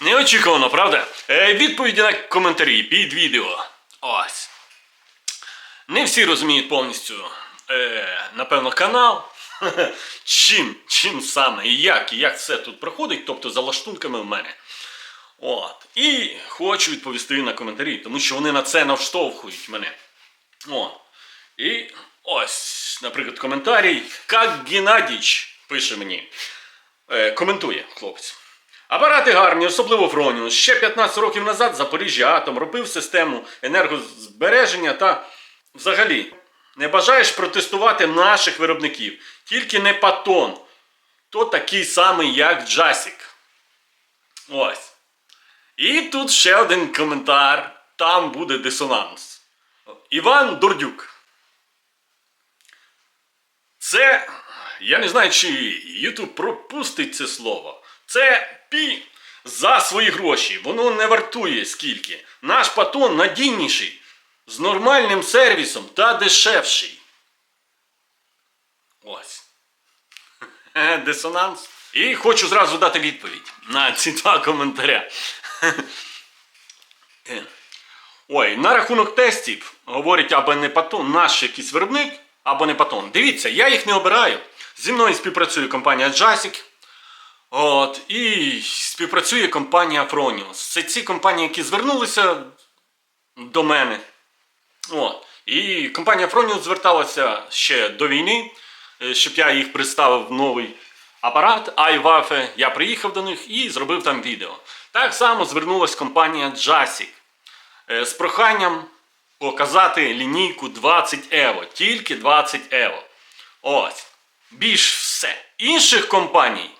Неочікувано, правда? Е, відповіді на коментарі під відео. Ось. Не всі розуміють повністю, е, напевно, канал. чим, чим саме і як, і як все тут проходить, тобто за лаштунками в мене. От. І хочу відповісти на коментарі, тому що вони на це навштовхують мене. О. І ось, наприклад, коментарій. Как Геннадіч пише мені. Е, коментує хлопець. Апарати гарні, особливо Фроніус. Ще 15 років назад Запоріжжя Атом робив систему енергозбереження та взагалі не бажаєш протестувати наших виробників, тільки не патон. То такий самий, як Джасік. Ось. І тут ще один коментар. Там буде дисонанс. Іван Дордюк. Це. Я не знаю, чи YouTube пропустить це слово. Це пі за свої гроші. Воно не вартує скільки. Наш патон надійніший, з нормальним сервісом та дешевший. Ось. Дисонанс. І хочу зразу дати відповідь на ці два коментаря. Ой, на рахунок тестів говорять або не патон, наш якийсь виробник, або не патон. Дивіться, я їх не обираю. Зі мною співпрацює компанія Jasik. От, і співпрацює компанія Fronius. Це ці компанії, які звернулися до мене. От. І компанія Fronius зверталася ще до війни, е, щоб я їх представив в новий апарат iWafe. Я приїхав до них і зробив там відео. Так само звернулася компанія Jasik е, з проханням показати лінійку 20 Evo. Тільки 20 Evo. Ось. Більш все. Інших компаній,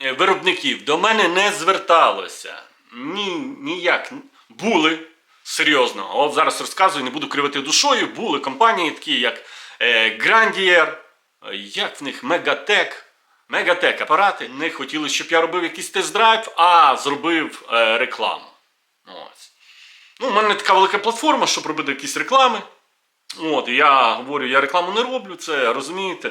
виробників до мене не зверталося. Ні, ніяк. Були. Серйозно. От зараз розказую, не буду кривити душою. Були компанії, такі як е, Grandier, е, як в них Megatech. Megatech апарати не хотіли, щоб я робив якийсь тест-драйв, а зробив е, рекламу. Ось. Ну, у мене така велика платформа, щоб робити якісь реклами. От, я говорю, я рекламу не роблю, це розумієте.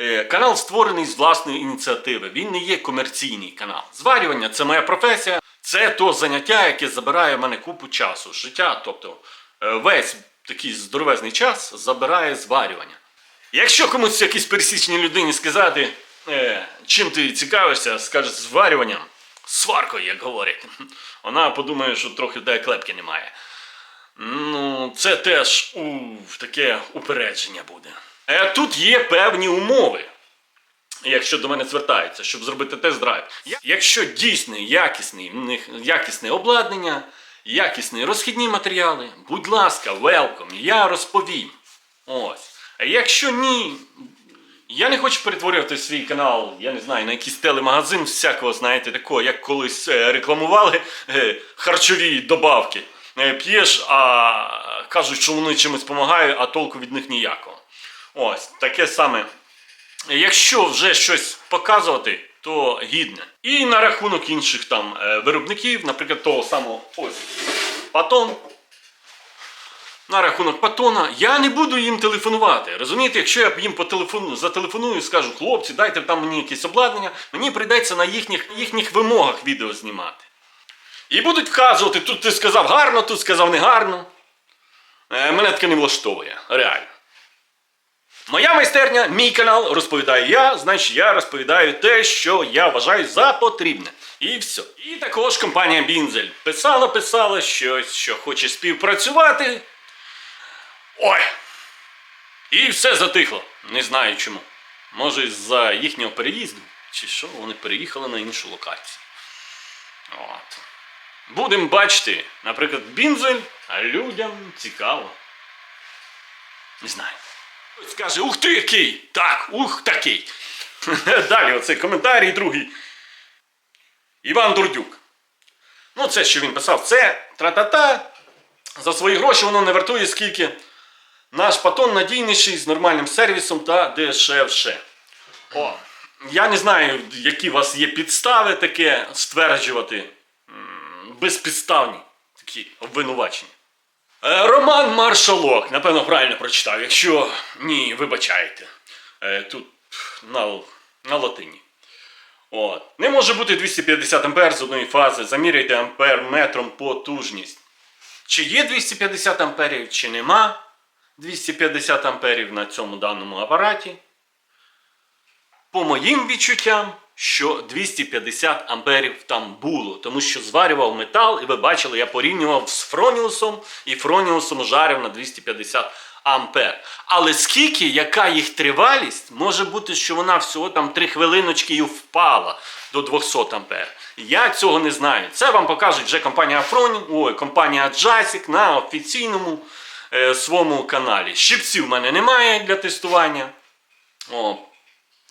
Е, Канал створений з власної ініціативи. Він не є комерційний канал. Зварювання це моя професія, це то заняття, яке забирає в мене купу часу, життя. Тобто е, весь такий здоровезний час забирає зварювання. Якщо комусь якійсь пересічній людині сказати, е, чим ти цікавишся, скаже зварюванням, сваркою, як говорять, вона подумає, що трохи де клепки немає. Ну, це теж у, таке упередження буде. Е, тут є певні умови, якщо до мене звертаються, щоб зробити тест-драйв. Якщо в них якісне обладнання, якісні розхідні матеріали, будь ласка, велком, я розповім. Ось. А якщо ні, я не хочу перетворювати свій канал, я не знаю, на якийсь телемагазин всякого, знаєте, такого, як колись е, рекламували е, харчові добавки. П'єш, а кажуть, що вони чимось допомагають, а толку від них ніякого. Ось, таке саме. Якщо вже щось показувати, то гідне. І на рахунок інших там е, виробників, наприклад, того самого ось Патон. На рахунок Патона, я не буду їм телефонувати. Розумієте, якщо я їм по телефону зателефоную і скажу, хлопці, дайте там мені якесь обладнання, мені прийдеться на їхніх, їхніх вимогах відео знімати. І будуть вказувати, тут ти сказав гарно, тут сказав не гарно. Е, мене таке не влаштовує, реально. Моя майстерня, мій канал, розповідаю я, значить я розповідаю те, що я вважаю за потрібне. І все. І також компанія Бінзель писала, писала щось, що хоче співпрацювати. Ой! І все затихло. Не знаю чому. Може, з-за їхнього переїзду, чи що, вони переїхали на іншу локацію. От. Будемо бачити, наприклад, бінзель, а людям цікаво. Не знаю. Хтось Скаже, ух ти який! Так, ух такий. Далі оцей коментарій другий. Іван Дурдюк. Ну, це що він писав, це тра-та-та. За свої гроші воно не вартує скільки. Наш патон надійніший з нормальним сервісом та дешевше. О, я не знаю, які у вас є підстави таке стверджувати. Безпідставні такі обвинувачення. Е, Роман Маршалок, напевно, правильно прочитав. Якщо ні, вибачайте. Е, Тут на, на латині. От. Не може бути 250 ампер з одної фази. Заміряйте ампер метром потужність. Чи є 250 амперів, чи нема 250 амперів на цьому даному апараті. По моїм відчуттям, що 250 амперів там було, тому що зварював метал, і ви бачили, я порівнював з Фроніусом, і Фроніусом жарив на 250 ампер. Але скільки, яка їх тривалість, може бути, що вона всього там 3 хвилиночки і впала до 200 ампер. Я цього не знаю. Це вам покаже вже компанія Фроні, ой, компанія Джасік на офіційному е, своєму каналі. Щипців в мене немає для тестування. О,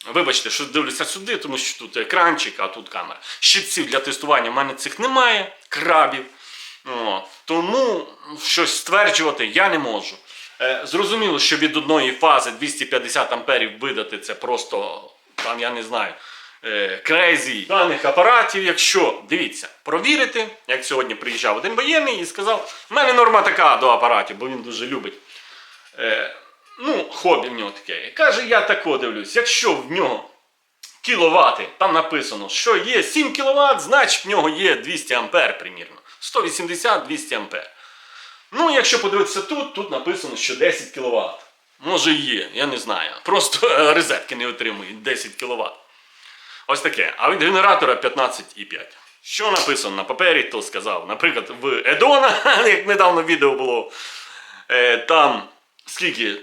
Вибачте, що дивлюся сюди, тому що тут екранчик, а тут камера. Щипців для тестування в мене цих немає, крабів. О, тому щось стверджувати я не можу. Е, зрозуміло, що від одної фази 250 амперів видати це просто, там я не знаю, е, крезі даних апаратів. Якщо, дивіться, провірити, як сьогодні приїжджав один воєнний і сказав, в мене норма така до апаратів, бо він дуже любить. Е, ну, хобі в нього таке. Каже, я тако дивлюсь, якщо в нього кіловати, там написано, що є 7 кВт, значить в нього є 200 ампер, примірно. 180-200 ампер. Ну, якщо подивитися тут, тут написано, що 10 кВт. Може є, я не знаю. Просто е, розетки не отримують 10 кВт. Ось таке. А від генератора 15,5. Що написано на папері, то сказав. Наприклад, в Едона, як недавно відео було, е, там скільки?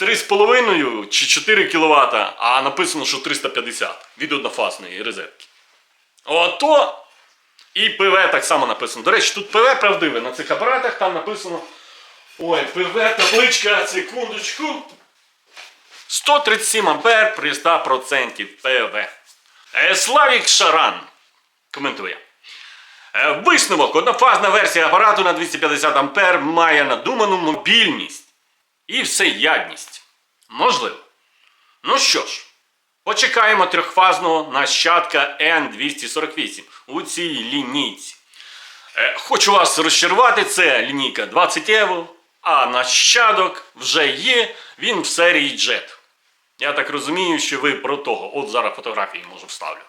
3,5 чи 4 кВт, а написано, що 350 від однофазної розетки. Ото і ПВ так само написано. До речі, тут ПВ правдиве на цих апаратах, там написано. Ой, ПВ, табличка, секундочку. 137 ампер при 100% ПВ. Е, Славік Шаран коментує. Е, Висновок. Однофазна версія апарату на 250 ампер має надуману мобільність і всеядність. Можливо. Ну що ж, почекаємо трьохфазного нащадка N248 у цій лінійці. Е, Хочу вас розчарувати, це лінійка 20 Evo, а нащадок вже є, він в серії Jet. Я так розумію, що ви про того. От зараз фотографії можу вставлю.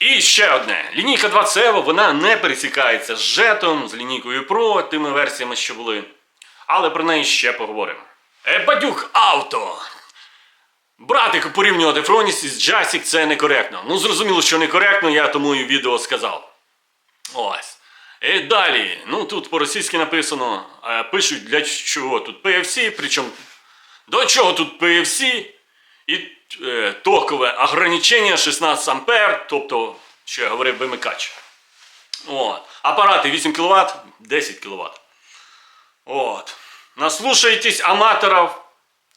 І ще одне. Лінійка 20 Evo, вона не пересікається з жетом, з лінійкою Pro, тими версіями, що були. Але про неї ще поговоримо. Е, Бадюк авто. Братику порівнювати Фроніс із Джасік це некоректно. Ну, зрозуміло, що некоректно, я тому і відео сказав. Ось. І далі. Ну тут по-російськи написано. е, Пишуть для чого тут PFC, причому до чого тут PFC і е, токове ограничення 16 ампер, тобто, що я говорив, вимикач. От. Апарати 8 кВт, 10 кВт. Вот. Наслушайтесь аматоров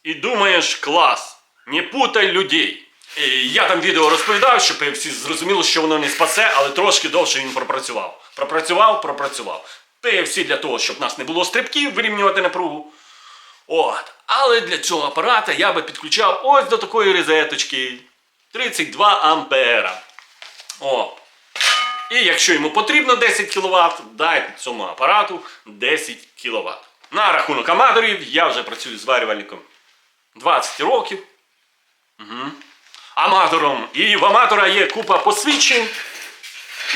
і думаєш клас. Не путай людей. І я там відео розповідав, щоб всі зрозуміли, що воно не спасе, але трошки довше він пропрацював. Пропрацював, пропрацював. PFC для того, щоб нас не було стрибків, вирівнювати напругу. От. Але для цього апарата я би підключав ось до такої розеточки. 32 ампера. О. І якщо йому потрібно 10 кВт, дайте цьому апарату 10 кВт. На рахунок аматорів я вже працюю зварювальником 20 років. Угу. Аматором. І в аматора є купа посвідчень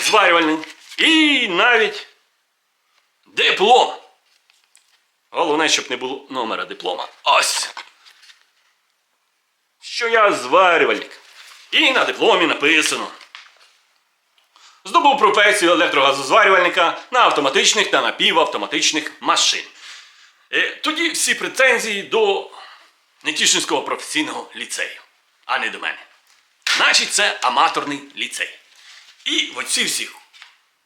зварювальних. І навіть диплом. Головне, щоб не було номера диплома. Ось. Що я зварювальник. І на дипломі написано. Здобув професію електрогазозварювальника на автоматичних та напівавтоматичних машин. Е, Тоді всі претензії до Нетішинського професійного ліцею, а не до мене. Значить, це аматорний ліцей. І оці всі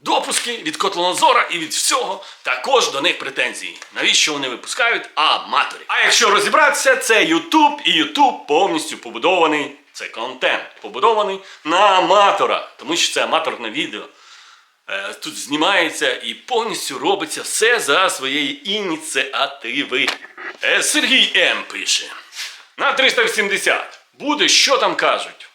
допуски від Котлоназора і від всього також до них претензії. Навіщо вони випускають аматорів? А якщо розібратися, це YouTube і YouTube повністю побудований. Це контент побудований на аматорах, тому що це аматорне відео. Е, Тут знімається і повністю робиться все за своєї ініціативи. Е, Сергій М. пише. На 380. Буде, що там кажуть.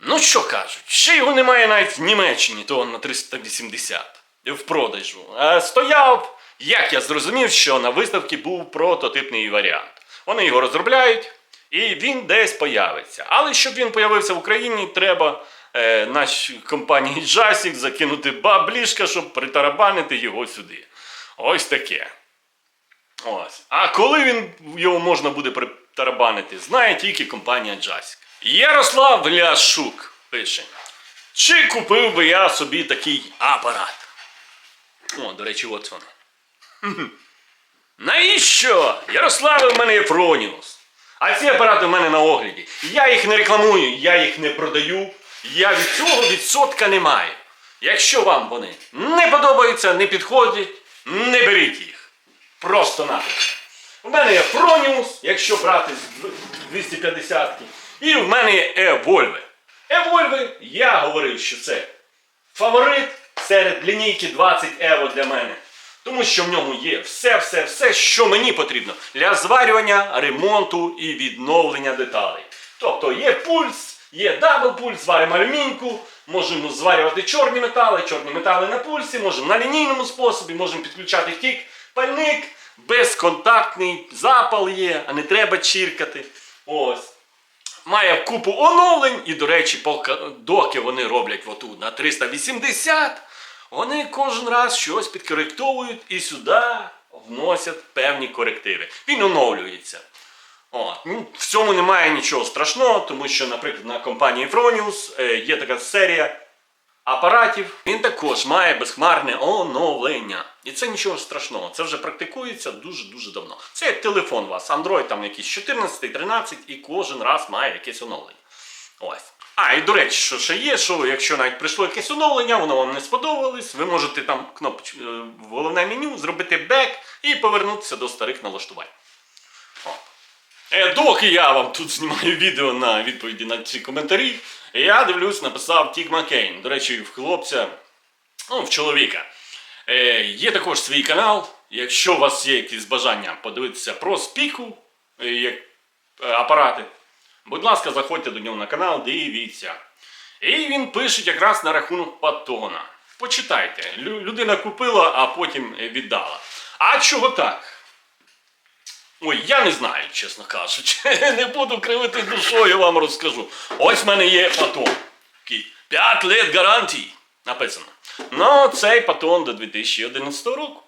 Ну, що кажуть? Ще його немає навіть в Німеччині, того на 380 в продажу. Стояв, як я зрозумів, що на виставці був прототипний варіант. Вони його розробляють І він десь появиться. Але щоб він появився в Україні, треба е, нашій компанії Джасік закинути баблішка, щоб притарабанити його сюди. Ось таке. Ось. А коли він його можна буде притарабанити, знає тільки компанія Джасік. Ярослав Ляшук пише: Чи купив би я собі такий апарат? О, до речі, от воно. Навіщо? Ярославе, в мене є Фроніус. А ці апарати в мене на огляді. Я їх не рекламую, я їх не продаю. Я від цього відсотка не маю. Якщо вам вони не подобаються, не підходять, не беріть їх. Просто нафіг. У мене є Фроніус, якщо брати з 250-ки. І в мене є Евольви. Евольви, я говорив, що це фаворит серед лінійки 20 Ево для мене. Тому що в ньому є все, все, все, що мені потрібно для зварювання, ремонту і відновлення деталей. Тобто є пульс, є дабл пульс, зваримо алюміньку, можемо зварювати чорні метали, чорні метали на пульсі, можемо на лінійному способі, можемо підключати тік, пальник, безконтактний запал є, а не треба чіркати. Ось має купу оновлень, і, до речі, доки вони роблять отут на 380, вони кожен раз щось підкоректовують і сюди вносять певні корективи. Він оновлюється. От. Ну, в цьому немає нічого страшного, тому що, наприклад, на компанії Fronius е, є така серія апаратів. Він також має безхмарне оновлення. І це нічого страшного. Це вже практикується дуже-дуже давно. Це як телефон у вас, Android там якийсь 14, 13 і кожен раз має якесь оновлення. Ось. А, і до речі, що ще є, що якщо навіть прийшло якесь оновлення, воно вам не сподобалось, ви можете там кнопоч... е, головне меню зробити бек і повернутися до старих налаштувань. Е, доки я вам тут знімаю відео на відповіді на ці коментарі, я дивлюсь, написав Тік Маккейн. До речі, в хлопця, ну, в чоловіка. Е, є також свій канал. Якщо у вас є якісь бажання подивитися про спіку, е, як е, апарати, будь ласка, заходьте до нього на канал, дивіться. І він пише якраз на рахунок патона. Почитайте. Людина купила, а потім віддала. А чого так? Ой, я не знаю, чесно кажучи. Не буду кривити душою, вам розкажу. Ось в мене є патон. Такий 5 лет гарантії. Написано. Ну, цей патон до 2011 року.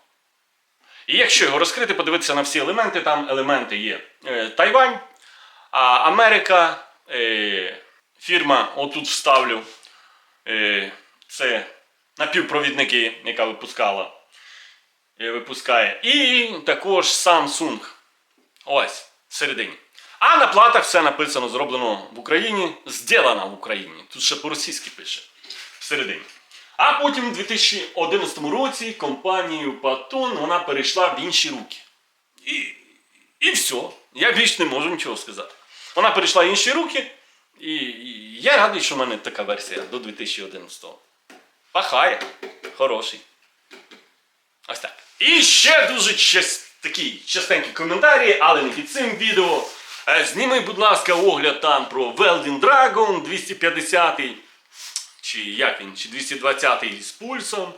І якщо його розкрити, подивитися на всі елементи, там елементи є е, Тайвань, а Америка, е, фірма, отут вставлю, е, це напівпровідники, яка випускала, е, випускає. І також Samsung. Ось, всередині. А на платах все написано, зроблено в Україні, зділено в Україні. Тут ще по-російськи пише. Всередині. А потім у 2011 році компанію Патон вона перейшла в інші руки. І, і все. Я більш не можу нічого сказати. Вона перейшла в інші руки, і, я радий, що в мене така версія до 2011-го. Пахає. Хороший. Ось так. І ще дуже час, такі частенькі коментарі, але не під цим відео. Е, Зніми, будь ласка, огляд там про Welding Dragon 250 чи як він, чи 220 з пульсом.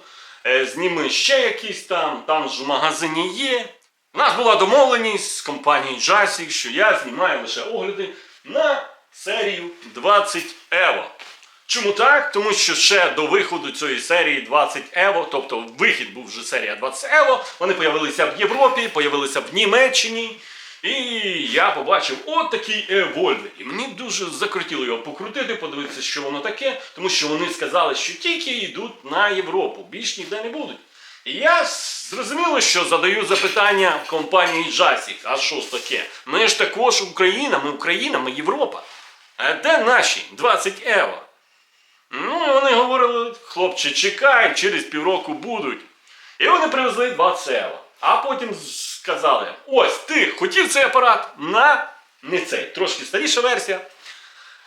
Е, Зніми ще якийсь там, там ж в магазині є. У нас була домовленість з компанією Jasic, що я знімаю лише огляди на серію 20 Evo. Чому так? Тому що ще до виходу цієї серії 20 Evo, тобто вихід був вже серія 20 Evo, вони появилися в Європі, появилися в Німеччині. І я побачив от такий Evolve. І мені дуже закрутіло його покрутити, подивитися, що воно таке, тому що вони сказали, що тільки йдуть на Європу, більш ніде не будуть. Я зрозуміло, що задаю запитання компанії Jasic, а що ж таке? Ми ж також Україна, ми Україна, ми Європа. А де наші 20 Ево? Ну, і вони говорили, хлопче, чекай, через півроку будуть. І вони привезли 20 Ево. А потім сказали: ось ти хотів цей апарат на не цей, трошки старіша версія.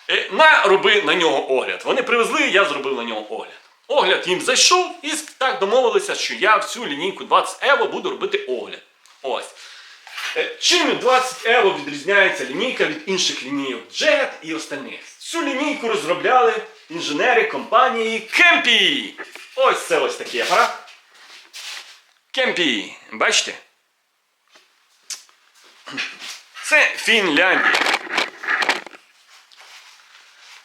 Е, На роби на нього огляд. Вони привезли, я зробив на нього огляд. Огляд їм зайшов і так домовилися, що я всю лінійку 20 Evo буду робити огляд. Ось. Е, Чим 20 Evo відрізняється лінійка від інших лінійок Jet і остальних? Цю лінійку розробляли інженери компанії Кемпі. Ось це ось такий апарат. Кемпі, бачите? Це Фінляндія.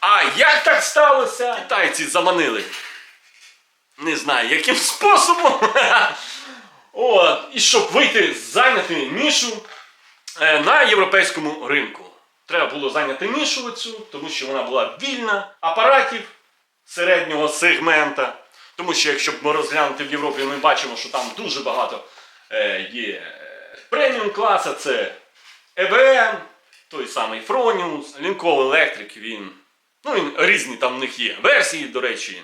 А як так сталося? Китайці заманили. Не знаю, яким способом. От, і щоб вийти, зайняти нішу е, на європейському ринку. Треба було зайняти нішу цю, тому що вона була вільна апаратів середнього сегмента. Тому що якщо б ми розглянути в Європі, ми бачимо, що там дуже багато е, є е, преміум класа, це EBM, той самий Fronius, Lincoln Electric, він. Ну, він різні там в них є версії, до речі.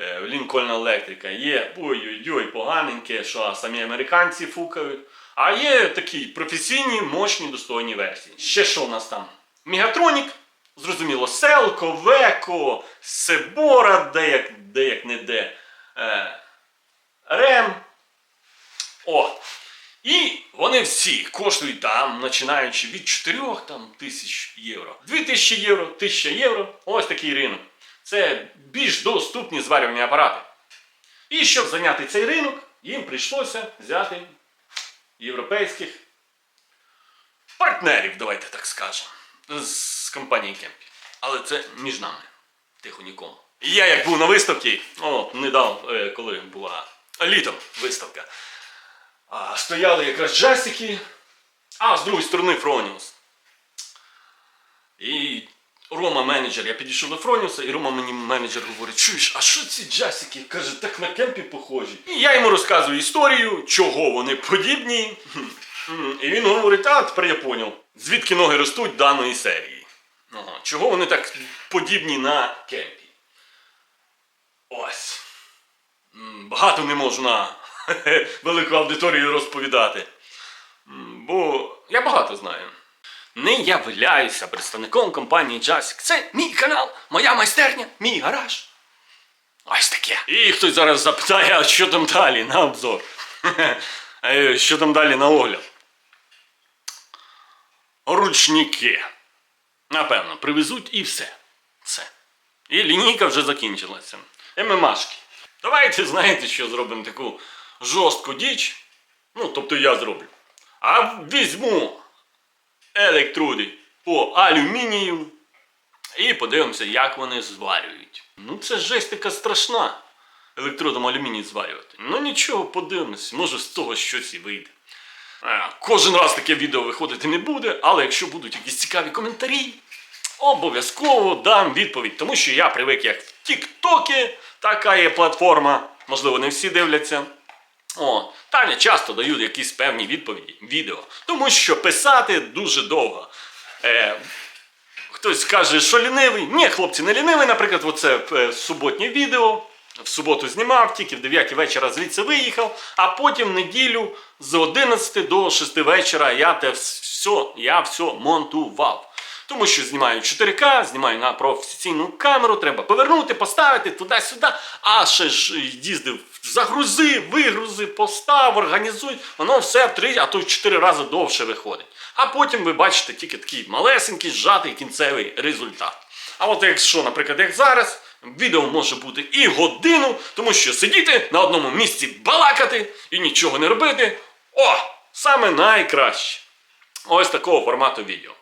Е, Lincoln Electric є ой-ой-ой, поганеньке, що самі американці фукають. А є такі професійні, мощні, достойні версії. Ще що у нас там? Мегатронік, зрозуміло, Селко, Веко, Себора, деяк, деяк не де. Е, Рем. О. І вони всі коштують там, починаючи від 4 там, тисяч євро. 2000 євро, 1000 євро. Ось такий ринок. Це більш доступні зварювальні апарати. І щоб зайняти цей ринок, їм прийшлося взяти європейських партнерів, давайте так скажемо, з компанії Кемпі. Але це між нами. Тихо нікому. Я як був на виставці, о, недавно, е, коли була літом виставка, стояли якраз джасики, а з другої сторони Фроніус. І Рома менеджер, я підійшов до Фроніуса, і Рома мені менеджер говорить, чуєш, а що ці джасики? Каже, так на кемпі похожі. І я йому розказую історію, чого вони подібні. І він говорить, а тепер я поняв, звідки ноги ростуть даної серії. Ага. Чого вони так подібні на кемпі? Ось. Багато не можу на велику аудиторію розповідати. Бо я багато знаю. Не являюся представником компанії Джасік. Це мій канал, моя майстерня, мій гараж. Ось таке. І хтось зараз запитає, а що там далі на обзор? Е, Що там далі на огляд? Ручники. Напевно, привезуть і все. Все. І лінійка вже закінчилася. ММАшки. Давайте, знаєте, що зробимо таку жорстку діч. Ну, тобто я зроблю. А візьму електроди по алюмінію і подивимося, як вони зварюють. Ну, це жесть така страшна. Електродом алюміній зварювати. Ну нічого, подивимось, може з того щось і вийде. Е, Кожен раз таке відео виходити не буде, але якщо будуть якісь цікаві коментарі, обов'язково дам відповідь. Тому що я привик як в Тіктокі, така є платформа, можливо, не всі дивляться. О, там я часто даю якісь певні відповіді відео. Тому що писати дуже довго. Е, хтось каже, що лінивий. Ні, хлопці, не лінивий. Наприклад, оце е, суботнє відео. В суботу знімав, тільки в 9 вечора звідси виїхав, а потім в неділю з 11 до 6 вечора я те все, я все монтував. Тому що знімаю 4К, знімаю на професійну камеру, треба повернути, поставити туди-сюди. А ще ж їздив, загрузи, вигрузи, постав, організуй. Воно все в три, а то в чотири рази довше виходить. А потім ви бачите тільки такий малесенький, зжатий кінцевий результат. А от якщо, наприклад, як зараз, відео може бути і годину, тому що сидіти на одному місці балакати і нічого не робити. О! Саме найкраще. Ось такого формату відео.